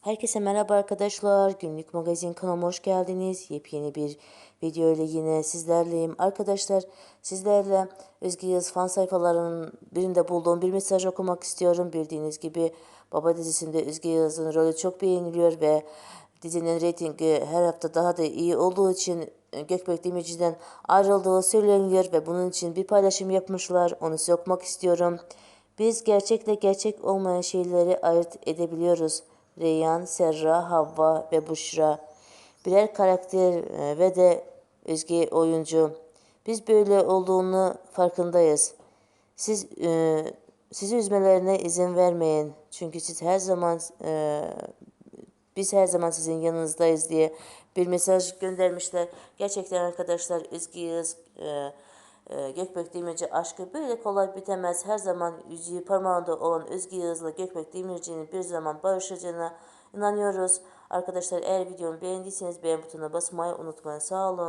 Herkese merhaba arkadaşlar. Günlük magazin kanalıma hoş geldiniz. Yepyeni bir video ile yine sizlerleyim. Arkadaşlar sizlerle Özge Yağız fan sayfalarının birinde bulduğum bir mesaj okumak istiyorum. Bildiğiniz gibi Baba dizisinde Özge Yağız'ın rolü çok beğeniliyor ve dizinin reytingi her hafta daha da iyi olduğu için Gökbek Demirci'den ayrıldığı söyleniyor ve bunun için bir paylaşım yapmışlar. Onu size okumak istiyorum. Biz gerçekle gerçek olmayan şeyleri ayırt edebiliyoruz. Reyhan, Serra, Havva ve Buşra. Birer karakter e, ve de özge oyuncu. Biz böyle olduğunu farkındayız. Siz e, sizi üzmelerine izin vermeyin. Çünkü siz her zaman e, biz her zaman sizin yanınızdayız diye bir mesaj göndermişler. Gerçekten arkadaşlar Yağız, e, e, Gökbek Demirci aşkı böyle kolay bitemez. Her zaman yüzüğü parmağında olan Özge Yağız'la Gökbek Demirci'nin bir zaman barışacağına inanıyoruz. Arkadaşlar eğer videomu beğendiyseniz beğen butonuna basmayı unutmayın. Sağ olun.